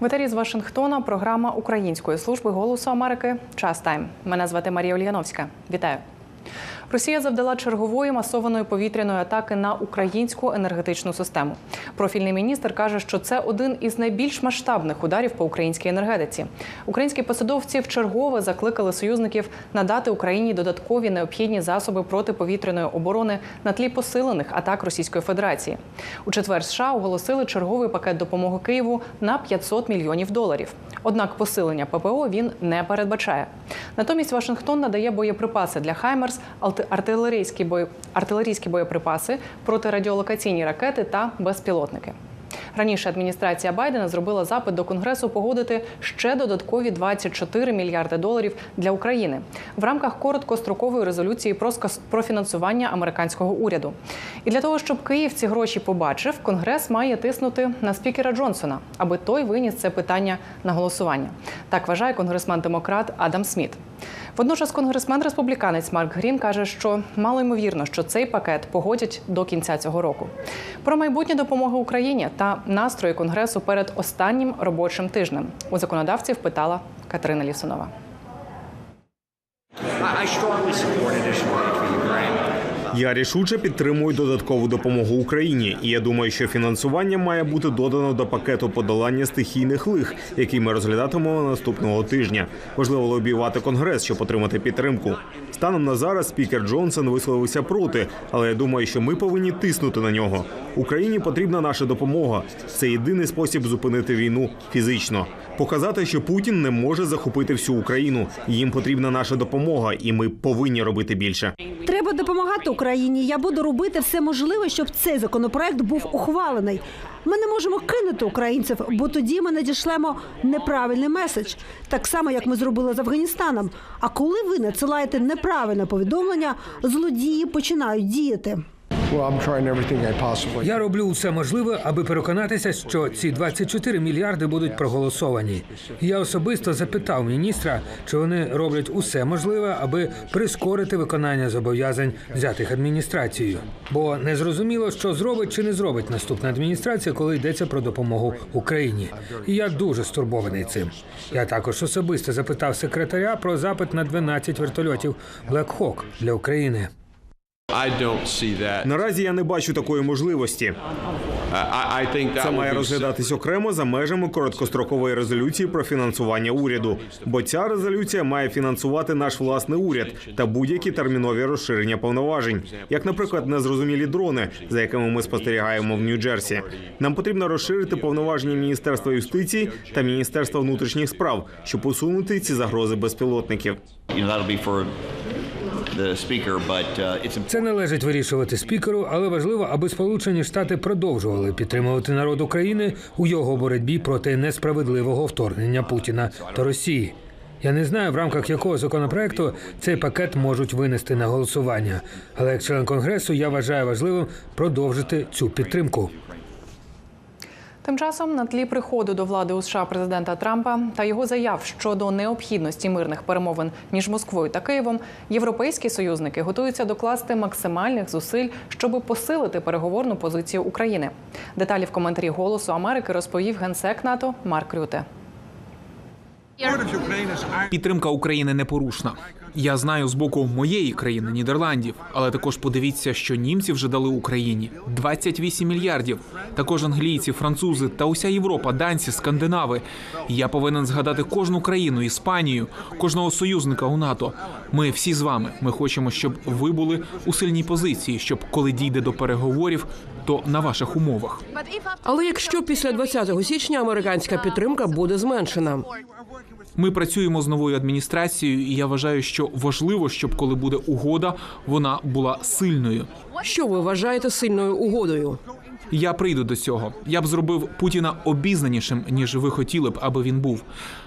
В етері з Вашингтона програма Української служби голосу Америки Час Тайм. Мене звати Марія Ульяновська. Вітаю. Росія завдала чергової масованої повітряної атаки на українську енергетичну систему. Профільний міністр каже, що це один із найбільш масштабних ударів по українській енергетиці. Українські посадовці вчергове закликали союзників надати Україні додаткові необхідні засоби протиповітряної оборони на тлі посилених атак Російської Федерації. У четвер США оголосили черговий пакет допомоги Києву на 500 мільйонів доларів. Однак посилення ППО він не передбачає. Натомість Вашингтон надає боєприпаси для Хаймерс, артилерійські бої... артилерійські боєприпаси, протирадіолокаційні ракети та безпілотники. Раніше адміністрація Байдена зробила запит до Конгресу погодити ще додаткові 24 мільярди доларів для України в рамках короткострокової резолюції про фінансування американського уряду. І для того, щоб Київ ці гроші побачив, Конгрес має тиснути на спікера Джонсона, аби той виніс це питання на голосування. Так вважає конгресмен-демократ Адам Сміт. Водночас конгресмен республіканець Марк Грін каже, що мало ймовірно, що цей пакет погодять до кінця цього року. Про майбутнє допомоги Україні та настрої конгресу перед останнім робочим тижнем у законодавців питала Катерина Лісунова. I strongly support additional. Я рішуче підтримую додаткову допомогу Україні, і я думаю, що фінансування має бути додано до пакету подолання стихійних лих, який ми розглядатимемо наступного тижня. Важливо лобіювати конгрес, щоб отримати підтримку. Станом на зараз спікер Джонсон висловився проти, але я думаю, що ми повинні тиснути на нього. Україні потрібна наша допомога. Це єдиний спосіб зупинити війну фізично. Показати, що Путін не може захопити всю Україну. Їм потрібна наша допомога, і ми повинні робити більше. Треба допомагати Україні. Я буду робити все можливе, щоб цей законопроект був ухвалений. Ми не можемо кинути українців, бо тоді ми надішлемо неправильний меседж, так само як ми зробили з Афганістаном. А коли ви надсилаєте неправильне повідомлення, злодії починають діяти. Я роблю усе можливе, аби переконатися, що ці 24 мільярди будуть проголосовані. Я особисто запитав міністра, чи вони роблять усе можливе, аби прискорити виконання зобов'язань взятих адміністрацією. Бо не зрозуміло, що зробить чи не зробить наступна адміністрація, коли йдеться про допомогу Україні. І я дуже стурбований цим. Я також особисто запитав секретаря про запит на 12 вертольотів Black Hawk для України. I don't see that. Наразі я не бачу такої можливості. Це має розглядатись окремо за межами короткострокової резолюції про фінансування уряду. Бо ця резолюція має фінансувати наш власний уряд та будь-які термінові розширення повноважень, як, наприклад, незрозумілі дрони, за якими ми спостерігаємо в Нью-Джерсі. Нам потрібно розширити повноваження Міністерства юстиції та Міністерства внутрішніх справ, щоб усунути ці загрози безпілотників. Uh, Це належить вирішувати спікеру, але важливо, аби Сполучені Штати продовжували підтримувати народ України у його боротьбі проти несправедливого вторгнення Путіна та Росії. Я не знаю, в рамках якого законопроекту цей пакет можуть винести на голосування. Але як член конгресу я вважаю важливим продовжити цю підтримку. Тим часом на тлі приходу до влади у США президента Трампа та його заяв щодо необхідності мирних перемовин між Москвою та Києвом, європейські союзники готуються докласти максимальних зусиль, щоб посилити переговорну позицію України. Деталі в коментарі Голосу Америки розповів генсек НАТО Марк Рюте. Підтримка України непорушна. Я знаю з боку моєї країни, Нідерландів, але також подивіться, що німці вже дали Україні 28 мільярдів. Також англійці, французи та уся Європа, данці, скандинави. Я повинен згадати кожну країну, Іспанію, кожного союзника у НАТО. Ми всі з вами. Ми хочемо, щоб ви були у сильній позиції, щоб коли дійде до переговорів, то на ваших умовах. Але якщо після 20 січня американська підтримка буде зменшена, Ми працюємо з новою адміністрацією, і я вважаю, що важливо, щоб коли буде угода, вона була сильною. що ви вважаєте сильною угодою? Я прийду до цього. Я б зробив Путіна обізнанішим, ніж ви хотіли б, аби він був.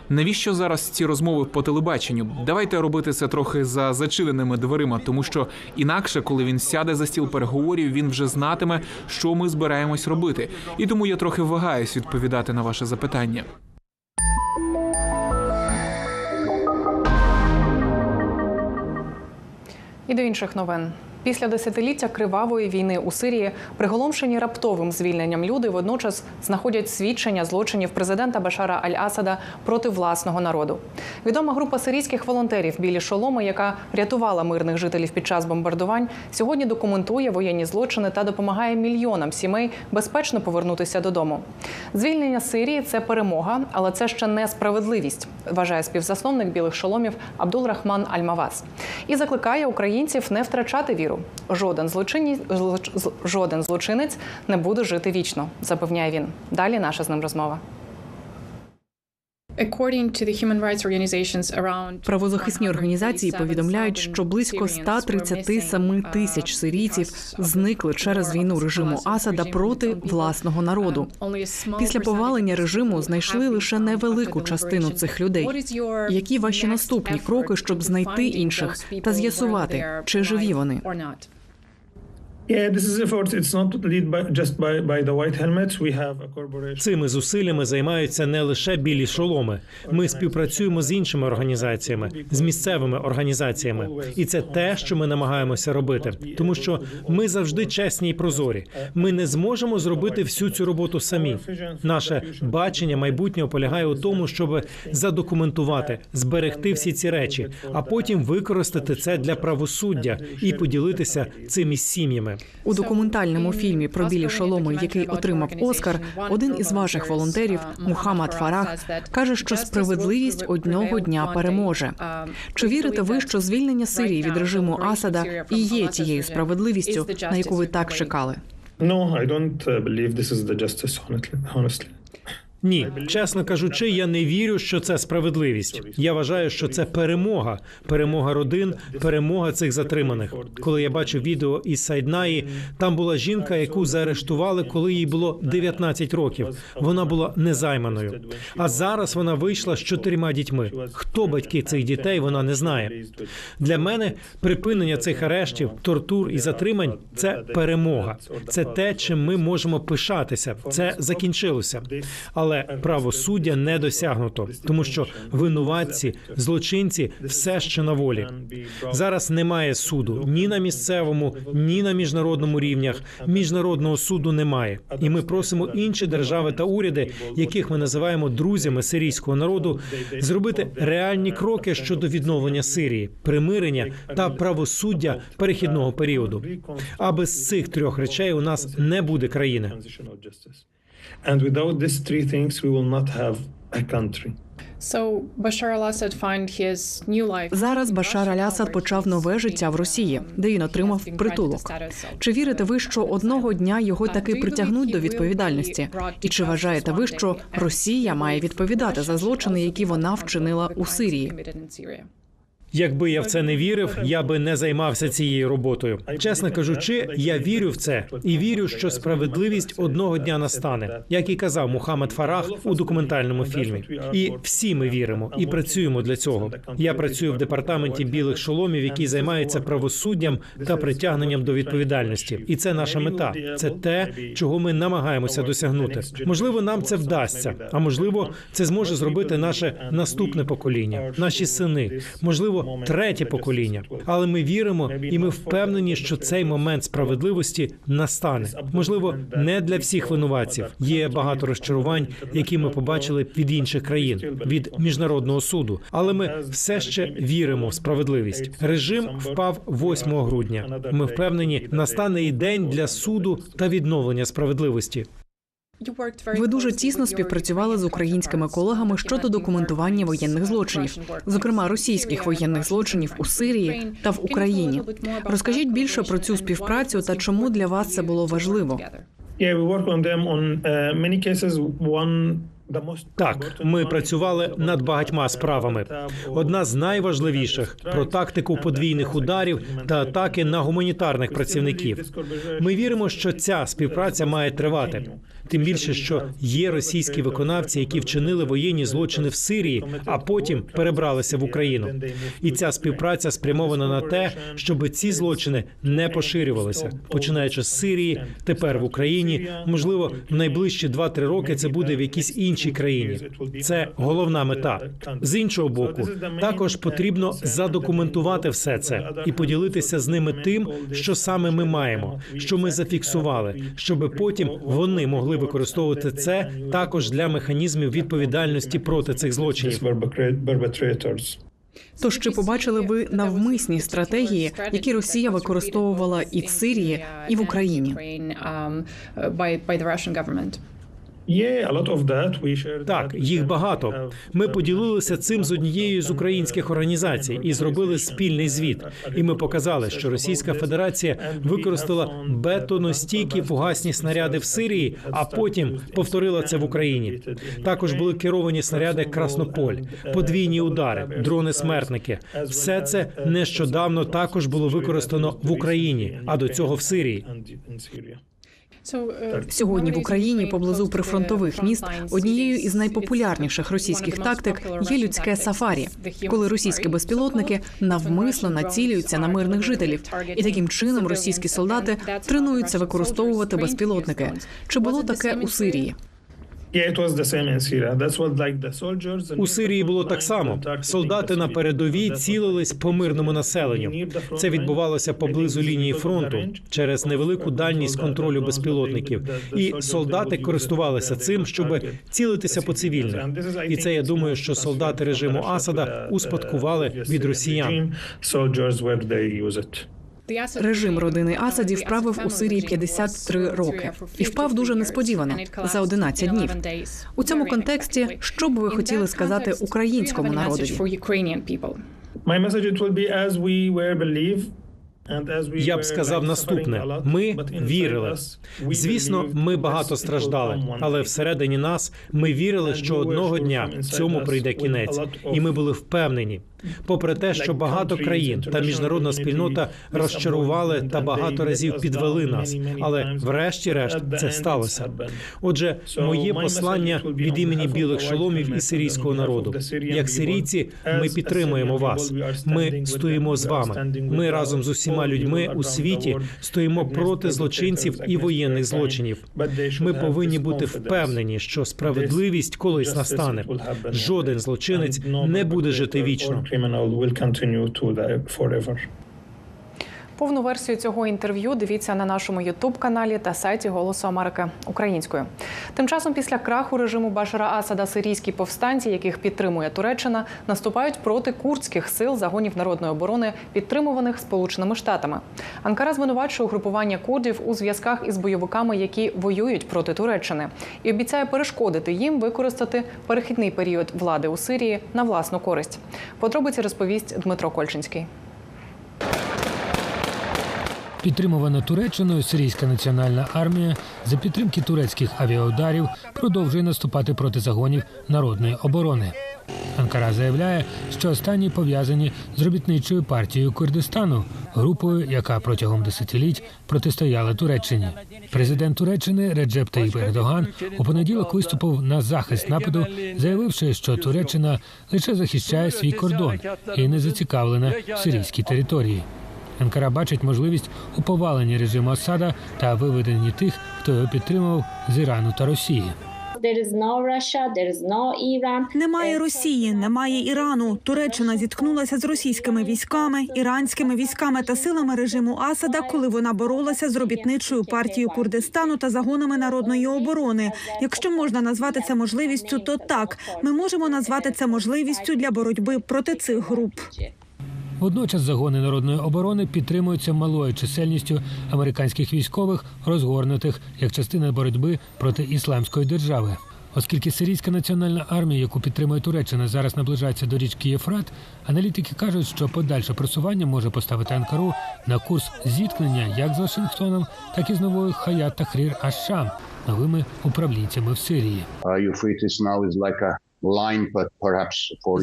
Навіщо зараз ці розмови по телебаченню? Давайте робити це трохи за зачиненими дверима, тому що інакше, коли він сяде за стіл переговорів, він вже знатиме, що ми збираємось робити. І тому я трохи вагаюсь відповідати на ваше запитання. І до інших новин. Після десятиліття кривавої війни у Сирії приголомшені раптовим звільненням люди водночас знаходять свідчення злочинів президента Башара Аль-Асада проти власного народу. Відома група сирійських волонтерів Білі шоломи, яка рятувала мирних жителів під час бомбардувань, сьогодні документує воєнні злочини та допомагає мільйонам сімей безпечно повернутися додому. Звільнення Сирії це перемога, але це ще не справедливість, вважає співзасновник білих шоломів Абдул Рахман Аль-Маваз. І закликає українців не втрачати віру. Жоден злочинні злоч- жоден злочинець не буде жити вічно, запевняє він. Далі наша з ним розмова. Правозахисні організації повідомляють, що близько 137 тисяч сирійців зникли через війну режиму Асада проти власного народу. Після повалення режиму знайшли лише невелику частину цих людей. Які ваші наступні кроки, щоб знайти інших та з'ясувати, чи живі вони? Цими зусиллями займаються не лише білі шоломи. Ми співпрацюємо з іншими організаціями, з місцевими організаціями, і це те, що ми намагаємося робити, тому що ми завжди чесні і прозорі. Ми не зможемо зробити всю цю роботу самі. Наше бачення майбутнього полягає у тому, щоб задокументувати, зберегти всі ці речі, а потім використати це для правосуддя і поділитися цим із сім'ями. У документальному фільмі про білі шоломи, який отримав Оскар, один із ваших волонтерів, Мухаммад Фарах, каже, що справедливість одного дня переможе. Чи вірите ви, що звільнення Сирії від режиму Асада і є тією справедливістю, на яку ви так чекали? Ні, чесно кажучи, я не вірю, що це справедливість. Я вважаю, що це перемога, перемога родин, перемога цих затриманих. Коли я бачив відео із Сайднаї, там була жінка, яку заарештували, коли їй було 19 років. Вона була незайманою. А зараз вона вийшла з чотирма дітьми. Хто батьки цих дітей, вона не знає. Для мене припинення цих арештів, тортур і затримань це перемога. Це те, чим ми можемо пишатися. Це закінчилося. Але правосуддя не досягнуто, тому що винуватці, злочинці все ще на волі. Зараз немає суду ні на місцевому, ні на міжнародному рівнях. Міжнародного суду немає. І ми просимо інші держави та уряди, яких ми називаємо друзями сирійського народу, зробити реальні кроки щодо відновлення Сирії, примирення та правосуддя перехідного періоду. А без цих трьох речей у нас не буде країни. And without these three things, we will not have a country. Зараз Башар Аль-Асад почав нове життя в Росії, де він отримав притулок. Чи вірите ви, що одного дня його таки притягнуть до відповідальності? І чи вважаєте ви, що Росія має відповідати за злочини, які вона вчинила у Сирії? Якби я в це не вірив, я би не займався цією роботою. Чесно кажучи, я вірю в це і вірю, що справедливість одного дня настане, як і казав Мухаммед Фарах у документальному фільмі. І всі ми віримо і працюємо для цього. Я працюю в департаменті білих шоломів, який займається правосуддям та притягненням до відповідальності. І це наша мета. Це те, чого ми намагаємося досягнути. Можливо, нам це вдасться, а можливо, це зможе зробити наше наступне покоління, наші сини. Можливо, третє покоління. Але ми віримо, і ми впевнені, що цей момент справедливості настане. Можливо, не для всіх винуватців. Є багато розчарувань, які ми побачили від інших країн, від міжнародного суду. Але ми все ще віримо в справедливість. Режим впав 8 грудня. Ми впевнені, настане і день для суду та відновлення справедливості. Ви дуже тісно співпрацювали з українськими колегами щодо документування воєнних злочинів, зокрема російських воєнних злочинів у Сирії та в Україні. Розкажіть більше про цю співпрацю та чому для вас це було важливо. Yeah, we work on them on uh, many cases. One Так, ми працювали над багатьма справами. Одна з найважливіших про тактику подвійних ударів та атаки на гуманітарних працівників. Ми віримо, що ця співпраця має тривати. Тим більше, що є російські виконавці, які вчинили воєнні злочини в Сирії, а потім перебралися в Україну. І ця співпраця спрямована на те, щоб ці злочини не поширювалися, починаючи з Сирії, тепер в Україні. Можливо, в найближчі 2-3 роки це буде в якійсь іншій іншій країні. Це головна мета. З іншого боку, також потрібно задокументувати все це і поділитися з ними тим, що саме ми маємо, що ми зафіксували, щоб потім вони могли використовувати це також для механізмів відповідальності проти цих злочинів. Тож чи побачили ви навмисні стратегії, які Росія використовувала і в Сирії, і в Україні? Так, їх багато. Ми поділилися цим з однією з українських організацій і зробили спільний звіт. І ми показали, що Російська Федерація використала бетоностійкі фугасні снаряди в Сирії, а потім повторила це в Україні. Також були керовані снаряди Краснополь, подвійні удари, дрони смертники. Все це нещодавно також було використано в Україні, а до цього в Сирії. Сьогодні в Україні поблизу прифронтових міст однією із найпопулярніших російських тактик є людське сафарі, коли російські безпілотники навмисно націлюються на мирних жителів, і таким чином російські солдати тренуються використовувати безпілотники. Чи було таке у Сирії? У Сирії було так само. Солдати на передовій цілились по мирному населенню. Це відбувалося поблизу лінії фронту через невелику дальність контролю безпілотників. І солдати користувалися цим, щоб цілитися по цивільних. І це я думаю, що солдати режиму Асада успадкували від росіян. Режим родини Асадів правив у Сирії 53 роки і впав дуже несподівано за 11 днів. У цьому контексті що б ви хотіли сказати українському народові? Я б сказав наступне: ми вірили. Звісно, ми багато страждали, але всередині нас ми вірили, що одного дня цьому прийде кінець, і ми були впевнені. Попри те, що багато країн та міжнародна спільнота розчарували та багато разів підвели нас, але врешті-решт це сталося. Отже, моє послання від імені білих шоломів і сирійського народу. Як сирійці, ми підтримуємо вас. Ми стоїмо з вами. Ми разом з усіма людьми у світі стоїмо проти злочинців і воєнних злочинів. Ми повинні бути впевнені, що справедливість колись настане. Жоден злочинець не буде жити вічно. criminal will continue to die forever. Повну версію цього інтерв'ю дивіться на нашому ютуб-каналі та сайті Голосу Америки українською. Тим часом, після краху режиму Башара Асада, сирійські повстанці, яких підтримує Туреччина, наступають проти курдських сил загонів народної оборони, підтримуваних Сполученими Штатами. Анкара звинувачує угрупування курдів у зв'язках із бойовиками, які воюють проти Туреччини, і обіцяє перешкодити їм використати перехідний період влади у Сирії на власну користь. Подробиці розповість Дмитро Кольчинський. Підтримувана Туреччиною сирійська національна армія за підтримки турецьких авіаударів продовжує наступати проти загонів народної оборони. Анкара заявляє, що останні пов'язані з робітничою партією Курдистану, групою, яка протягом десятиліть протистояла Туреччині. Президент Туреччини Реджеп Таїп Ердоган у понеділок виступив на захист нападу, заявивши, що Туреччина лише захищає свій кордон і не зацікавлена в сирійській території. Анкара бачить можливість у поваленні режиму Асада та виведенні тих, хто його підтримував з Ірану та Росії. Немає Росії, немає Ірану. Туреччина зіткнулася з російськими військами, іранськими військами та силами режиму Асада, коли вона боролася з робітничою партією Курдистану та загонами народної оборони. Якщо можна назвати це можливістю, то так ми можемо назвати це можливістю для боротьби проти цих груп. Водночас загони народної оборони підтримуються малою чисельністю американських військових, розгорнутих як частина боротьби проти ісламської держави. Оскільки сирійська національна армія, яку підтримує Туреччина, зараз наближається до річки Єфрат, аналітики кажуть, що подальше просування може поставити Анкару на курс зіткнення як з Вашингтоном, так і з новою Хаят Тахрір Аш-Шам, новими управлінцями в Сирії.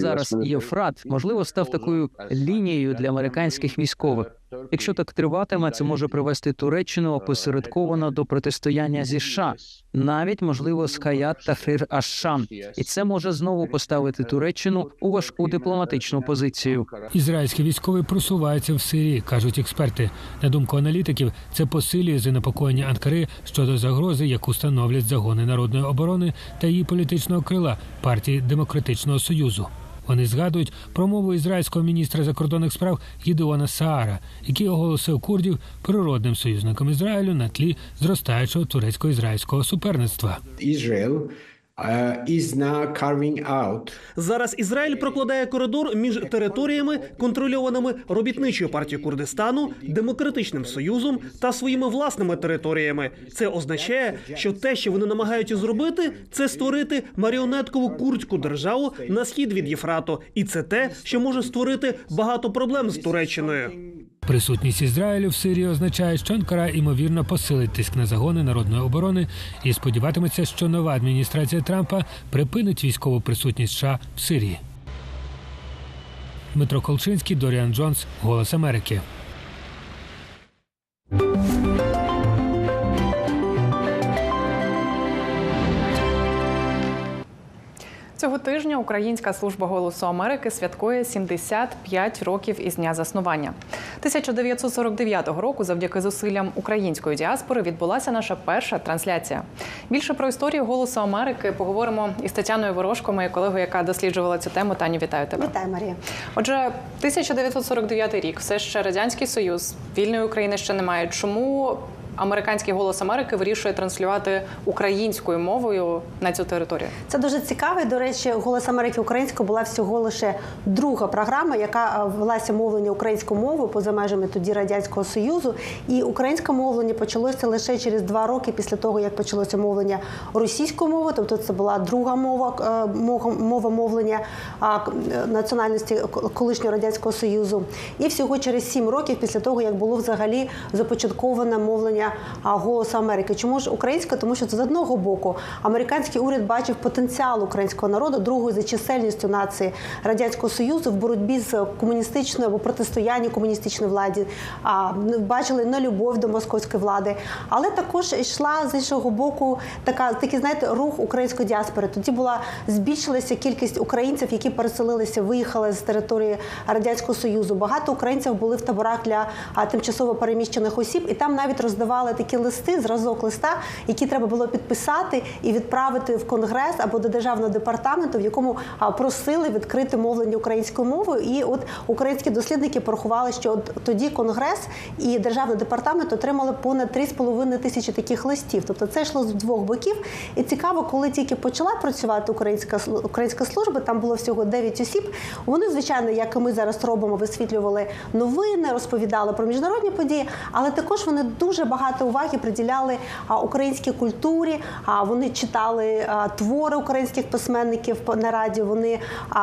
Зараз Єфрат можливо став такою лінією для американських військових. Якщо так триватиме, це може привести Туреччину опосередковано до протистояння зі США, навіть можливо з Хаят та Хир Аш-Шам. і це може знову поставити Туреччину у важку дипломатичну позицію. Ізраїльські військові просуваються в Сирії, кажуть експерти. На думку аналітиків, це посилює занепокоєння Анкари щодо загрози, яку становлять загони народної оборони та її політичного крила партії Демократичного Союзу. Вони згадують про мову ізраїльського міністра закордонних справ Гідеона Саара, який оголосив курдів природним союзником Ізраїлю на тлі зростаючого турецько-ізраїльського суперництва. Israel out Зараз Ізраїль прокладає коридор між територіями, контрольованими робітничою партією Курдистану, демократичним союзом та своїми власними територіями. Це означає, що те, що вони намагаються зробити, це створити маріонеткову курдську державу на схід від Єфрату, і це те, що може створити багато проблем з Туреччиною. Присутність Ізраїлю в Сирії означає, що Анкара ймовірно посилить тиск на загони народної оборони і сподіватиметься, що нова адміністрація Трампа припинить військову присутність США в Сирії. Дмитро Колчинський, Доріан Джонс, Голос Америки. Українська служба голосу Америки святкує 75 років із дня заснування. 1949 року, завдяки зусиллям української діаспори, відбулася наша перша трансляція. Більше про історію голосу Америки поговоримо із Тетяною Ворожко, моєю колегою, яка досліджувала цю тему. Таню, вітаю тебе. Вітаю, Марія. Отже, 1949 рік, все ще радянський союз, вільної України ще немає. Чому американський голос Америки вирішує транслювати українською мовою на цю територію? Це дуже цікаво. До речі, голос Америки українською була всього лише друга програма, яка е, велася мовлення українською мовою поза межами тоді радянського союзу. І українське мовлення почалося лише через два роки після того, як почалося мовлення російською мовою. Тобто це була друга мова е, мова, мовлення е, національності колишнього радянського союзу. І всього через сім років після того, як було взагалі започатковане мовлення голосу Америки. Чому ж українська? Тому що з одного боку американський уряд бачив потенціал українського народу, другою за чисельністю нації радянського союзу в боротьбі з комуністичною або протистоянні комуністичній владі. А бачили нелюбов до московської влади, але також йшла з іншого боку така такий, знаєте, рух української діаспори. Тоді була збільшилася кількість українців, які переселилися, виїхали з території радянського союзу. Багато українців були в таборах для тимчасово переміщених осіб, і там навіть роздавали такі листи, зразок листа, які треба було підписати і відправити в конгрес або до державного департаменту, в якому просили відкрити мовлення українською мовою. І от українські дослідники порахували, що от тоді конгрес і державний департамент отримали понад 3,5 тисячі таких листів. Тобто це йшло з двох боків. І цікаво, коли тільки почала працювати українська українська служба, там було всього 9 осіб. Вони, звичайно, як і ми зараз робимо, висвітлювали новини, розповідали про міжнародні події, але також вони дуже багато уваги приділяли українській культурі. Вони читали твори українських письменників на радіо. Вони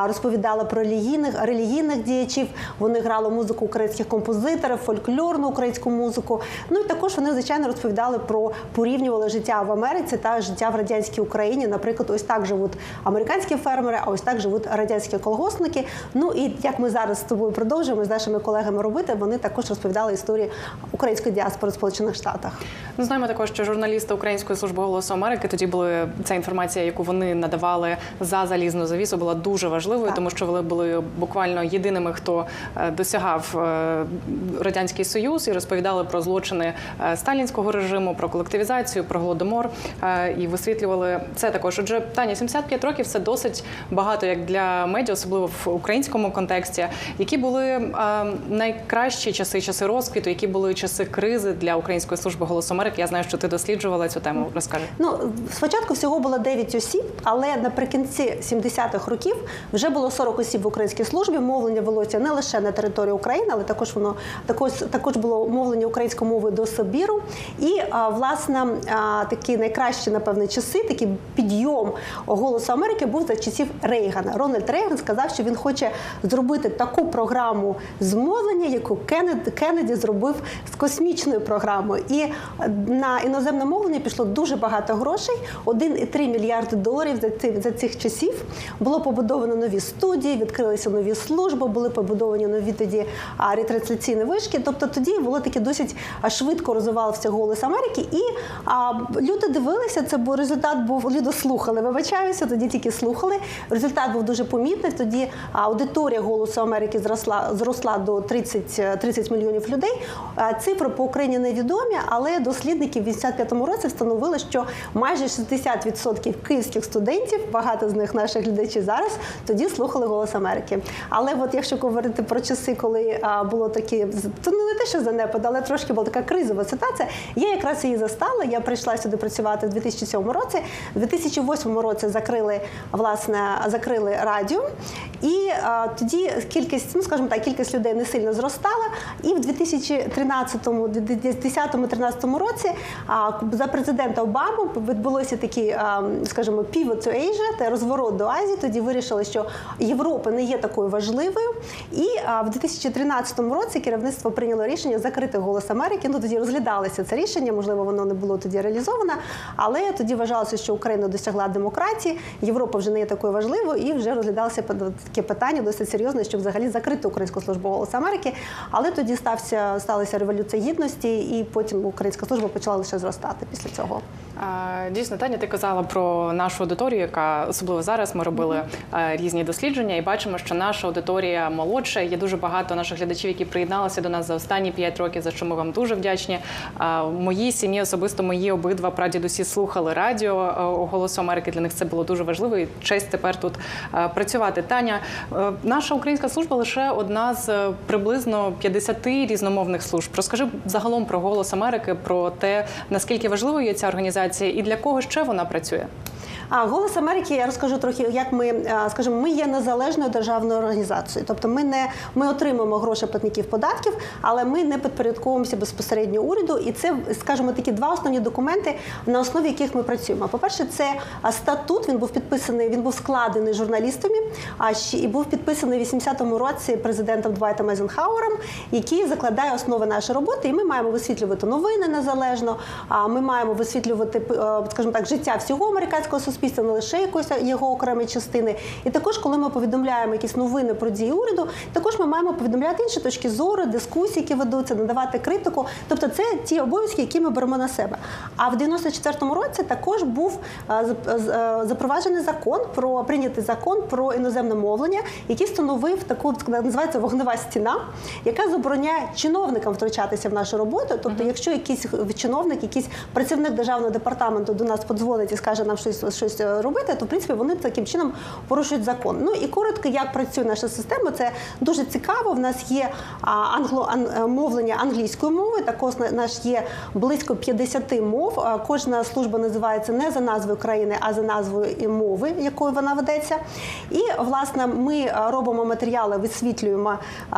розповідали про релігійних релігійних діячів. Вони грали музику українських композиторів, фольклорну українську музику. Ну і також вони звичайно розповідали про порівнювали життя в Америці та життя в радянській Україні. Наприклад, ось так живуть американські фермери, а ось так живуть радянські колгоспники. Ну і як ми зараз з тобою продовжуємо з нашими колегами робити, вони також розповідали історії української діаспори Сполучених Штатах. Ну, знаємо також, що журналісти Української служби голосу Америки тоді були ця інформація, яку вони надавали за залізну завісу, була дуже важливою, тому що вони були буквально єдиними, хто е, досягав е, радянський союз і розповідали про злочини е, сталінського режиму, про колективізацію, про голодомор і висвітлювали це також. Отже, Таня, 75 років це досить багато як для медіа, особливо в українському контексті. Які були найкращі часи, часи розквіту, які були часи кризи для Української служби голосу Америки? Я знаю, що ти досліджувала цю тему. Розкажи. Ну спочатку всього було 9 осіб, але наприкінці 70-х років вже було 40 осіб в українській службі. Мовлення велося не лише на території України, але також воно також також було мовлення українською мовою до Сибіру. І а, власне а, такі найкращі, напевне, часи, такий підйом голосу Америки був за часів Рейгана. Рональд Рейган сказав, що він хоче зробити таку програму з мовлення, яку Кеннеді зробив з космічною програмою. І на іноземне мовлення пішло дуже багато грошей 1,3 мільярди доларів за цих за цих часів. Було побудовано нові студії, відкрилися нові служби, були побудовані нові тоді ретрансляційні вишки. Тобто тоді було таке досить швидко розвивався голос Америки, і а, люди дивилися. Це був результат. Був люди слухали. Вибачаюся, тоді тільки слухали. Результат був дуже помітний. Тоді аудиторія голосу Америки зросла зросла до 30, 30 мільйонів людей. Цифри по Україні невідомі, але дослідники в 85-му році встановили, що майже 60% київських студентів, багато з них наших глядачів зараз, тоді слухали голос Америки. Але от якщо говорити про часи, коли а, було такі, то не те, що занепад, але трошки була така кризова ситуація. Я якраз її застала. Я прийшла сюди працювати в 2007 році. В 2008 році закрили власне закрили радіо, і а, тоді кількість, ну скажімо так, кількість людей не сильно зростала. І в 2010-2013 році а, за президента Обами відбулося такий, а, скажімо, pivot to Asia, та розворот до Азії. Тоді вирішили, що Європа не є такою важливою. І а, в 2013 році керівництво прийняло рішення закрити голос Америки. Ну тоді розглядалося це рішення, можливо, воно не було тоді реалізовано, але тоді вважалося, що Україна досягла демократії, Європа вже не є такою важливою, і вже розглядалося таке питання досить серйозне, щоб взагалі закрити українську службу голос Америки. Але тоді стався сталася революція гідності, і потім українська служба почала лише зростати після цього. Дійсно, Таня, ти казала про нашу аудиторію, яка особливо зараз ми робили е, різні дослідження, і бачимо, що наша аудиторія молодша. Є дуже багато наших глядачів, які приєдналися до нас за останні 5 років, за що ми вам дуже вдячні. В моїй сім'ї особисто мої обидва прадідусі слухали радіо е, «Голосу Америки. Для них це було дуже важливо. І честь тепер тут е, працювати. Таня, е, наша українська служба лише одна з е, приблизно 50 різномовних служб. Розкажи загалом про голос Америки, про те наскільки важливою є ця організація і для кого ще вона працює. А голос Америки я розкажу трохи, як ми а, скажімо, ми є незалежною державною організацією. Тобто, ми не ми отримуємо гроші платників податків, але ми не підпорядковуємося безпосередньо уряду. І це, скажімо, такі два основні документи, на основі яких ми працюємо. По перше, це статут. Він був підписаний, він був складений журналістами. А ще і був підписаний в 80-му році президентом Двайтом Айзенхауером, який закладає основи нашої роботи. І ми маємо висвітлювати новини незалежно. А ми маємо висвітлювати, е, скажімо так, життя всього американського суспільства суспільства, не лише якоїсь його окремої частини. І також, коли ми повідомляємо якісь новини про дії уряду, також ми маємо повідомляти інші точки зору, дискусії, які ведуться, надавати критику. Тобто, це ті обов'язки, які ми беремо на себе. А в 94-му році також був запроваджений закон про прийнятий закон про іноземне мовлення, який встановив таку називається вогнева стіна, яка забороняє чиновникам втручатися в нашу роботу. Тобто, якщо якийсь чиновник, якийсь працівник державного департаменту до нас подзвонить і скаже нам щось щось робити, то в принципі вони таким чином порушують закон. Ну і коротко, як працює наша система, це дуже цікаво. В нас є англо мовлення англійською мовою. Також наш є близько 50 мов. Кожна служба називається не за назвою країни, а за назвою мови, якою вона ведеться. І власне ми робимо матеріали, висвітлюємо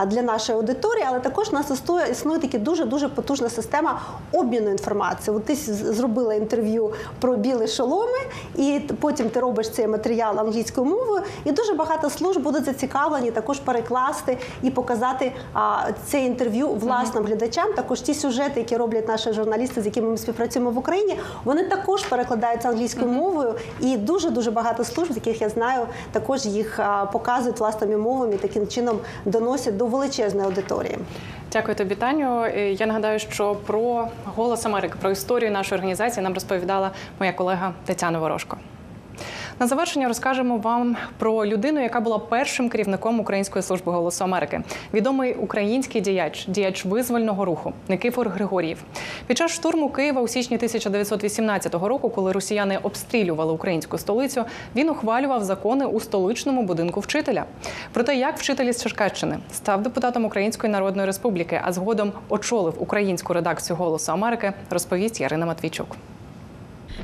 для нашої аудиторії, але також у нас існує існує таки дуже дуже потужна система обміну інформацією. От ти зробила інтерв'ю про білі шоломи, і потім ти робиш цей матеріал англійською мовою. І дуже багато служб будуть зацікавлені також перекласти і показати а, це інтерв'ю власним глядачам. Також ті сюжети, які роблять наші журналісти, з якими ми співпрацюємо в Україні, вони також перекладаються англійською мовою. І дуже дуже багато служб, з яких я знаю, також їх показують власними мовами, і таким чином доносять до величезної аудиторії. Дякую тобі, Таню. Я нагадаю, що про голос Америки, про історію нашої організації нам розповідала моя колега Тетяна Ворожко. На завершення розкажемо вам про людину, яка була першим керівником Української служби голосу Америки. Відомий український діяч, діяч визвольного руху Никифор Григорієв. Під час штурму Києва у січні 1918 року, коли росіяни обстрілювали українську столицю, він ухвалював закони у столичному будинку вчителя. Про те, як вчитель із Черкащини став депутатом Української Народної Республіки, а згодом очолив українську редакцію Голосу Америки, розповість Ярина Матвійчук.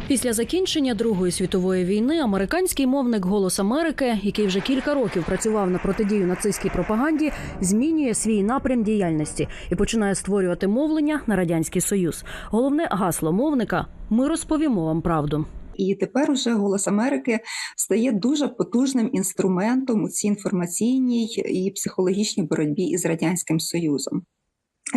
Після закінчення Другої світової війни американський мовник Голос Америки, який вже кілька років працював на протидію нацистській пропаганді, змінює свій напрям діяльності і починає створювати мовлення на радянський союз. Головне гасло мовника ми розповімо вам правду. І тепер уже голос Америки стає дуже потужним інструментом у цій інформаційній і психологічній боротьбі із радянським союзом.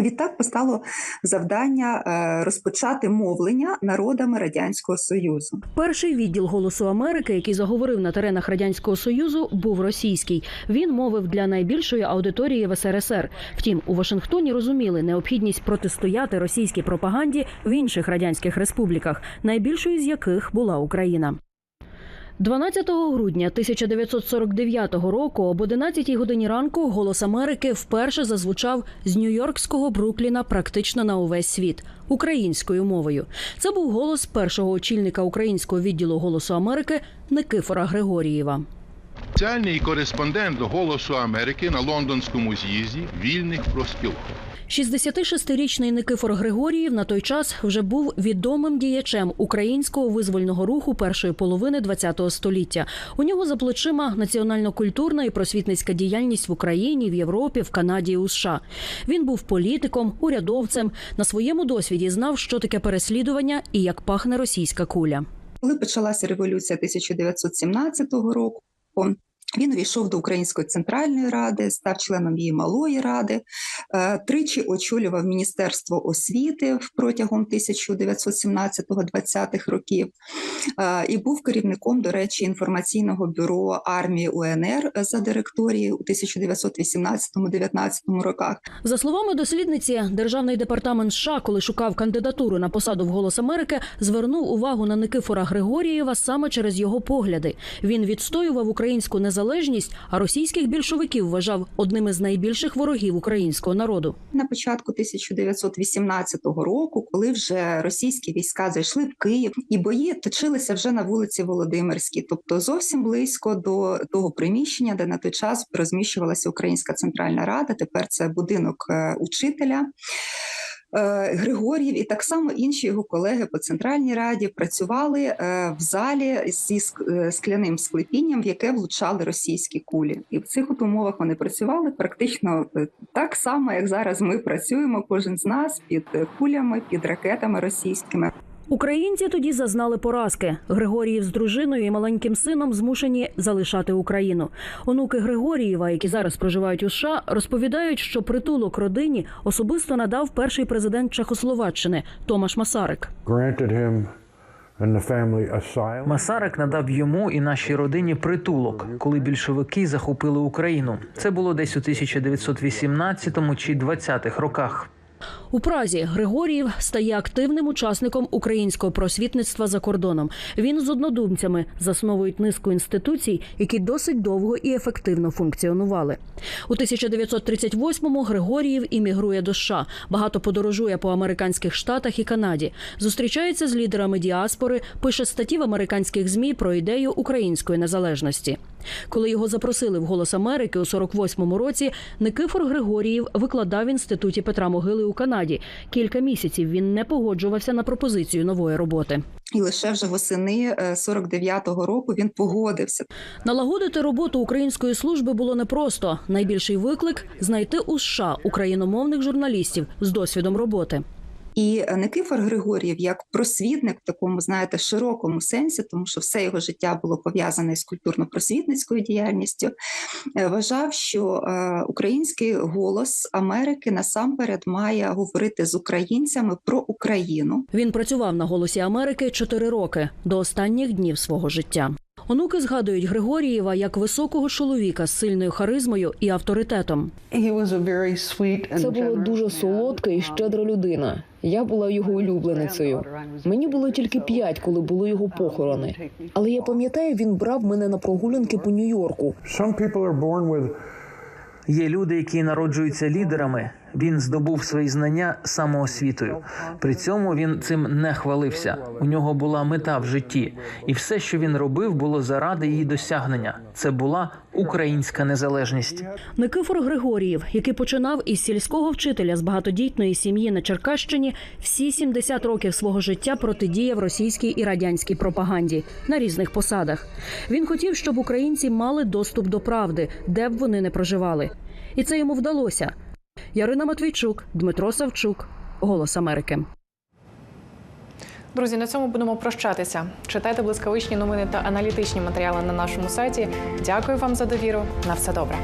Відтак постало завдання е, розпочати мовлення народами радянського союзу. Перший відділ голосу Америки, який заговорив на теренах радянського союзу, був російський. Він мовив для найбільшої аудиторії в СРСР. Втім, у Вашингтоні розуміли необхідність протистояти російській пропаганді в інших радянських республіках, найбільшою з яких була Україна. 12 грудня 1949 року об 11 годині ранку голос Америки вперше зазвучав з Нью-Йоркського Брукліна практично на увесь світ українською мовою. Це був голос першого очільника українського відділу голосу Америки Никифора Григорієва. Спеціальний кореспондент Голосу Америки на лондонському з'їзді вільних профспілок. 66-річний Никифор Григорієв на той час вже був відомим діячем українського визвольного руху першої половини ХХ століття. У нього за плечима національно-культурна і просвітницька діяльність в Україні, в Європі, в Канаді і у США. Він був політиком, урядовцем. На своєму досвіді знав, що таке переслідування і як пахне російська куля. Коли почалася революція 1917 року, він увійшов до Української центральної ради, став членом її малої ради, е, тричі очолював Міністерство освіти протягом 1917-20-х років е, і був керівником, до речі, інформаційного бюро армії УНР за директорією у 1918-19 роках. За словами дослідниці, державний департамент США, коли шукав кандидатуру на посаду в Голос Америки, звернув увагу на Никифора Григорієва саме через його погляди. Він відстоював українську незалежність, а російських більшовиків вважав одним із найбільших ворогів українського народу. На початку 1918 року, коли вже російські війська зайшли в Київ, і бої точилися вже на вулиці Володимирській, тобто зовсім близько до того приміщення, де на той час розміщувалася Українська Центральна Рада. Тепер це будинок е, учителя. Е, Григор'єв і так само інші його колеги по центральній раді працювали е, в залі зі е, скляним склепінням, в яке влучали російські кулі. І в цих умовах вони працювали практично так само, як зараз ми працюємо, кожен з нас під кулями, під ракетами російськими. Українці тоді зазнали поразки. Григоріїв з дружиною і маленьким сином змушені залишати Україну. Онуки Григорієва, які зараз проживають у США, розповідають, що притулок родині особисто надав перший президент Чехословаччини Томаш Масарик. Масарик надав йому і нашій родині притулок, коли більшовики захопили Україну. Це було десь у 1918 чи 20-х роках. У Празі Григоріїв стає активним учасником українського просвітництва за кордоном. Він з однодумцями засновують низку інституцій, які досить довго і ефективно функціонували. У 1938-му Григоріїв іммігрує до США, багато подорожує по американських штатах і Канаді, зустрічається з лідерами діаспори, пише статті в американських змі про ідею української незалежності. Коли його запросили в Голос Америки у 48-му році, Никифор Григоріїв викладав в інституті Петра Могили у Канаді. Кілька місяців він не погоджувався на пропозицію нової роботи. І лише вже восени е, 49-го року він погодився. Налагодити роботу української служби було непросто. Найбільший виклик знайти у США україномовних журналістів з досвідом роботи. І Никифор Григор'єв, як просвітник в такому, знаєте, широкому сенсі, тому що все його життя було пов'язане з культурно-просвітницькою діяльністю, е, вважав, що е, український голос Америки насамперед має говорити з українцями про Україну. Він працював на голосі Америки чотири роки до останніх днів свого життя. Онуки згадують Григорієва як високого чоловіка з сильною харизмою і авторитетом. Це була дуже солодка і щедра людина. Я була його улюбленицею. Мені було тільки п'ять, коли були його похорони. Але я пам'ятаю, він брав мене на прогулянки по Нью-Йорку. Є люди, які народжуються лідерами. Він здобув свої знання самоосвітою. При цьому він цим не хвалився. У нього була мета в житті, і все, що він робив, було заради її досягнення. Це була українська незалежність. Никифор Григорієв, який починав із сільського вчителя з багатодітної сім'ї на Черкащині, всі 70 років свого життя протидіяв російській і радянській пропаганді на різних посадах. Він хотів, щоб українці мали доступ до правди, де б вони не проживали. І це йому вдалося. Ярина Матвійчук, Дмитро Савчук, Голос Америки. Друзі, на цьому будемо прощатися. Читайте блискавичні новини та аналітичні матеріали на нашому сайті. Дякую вам за довіру. На все добре.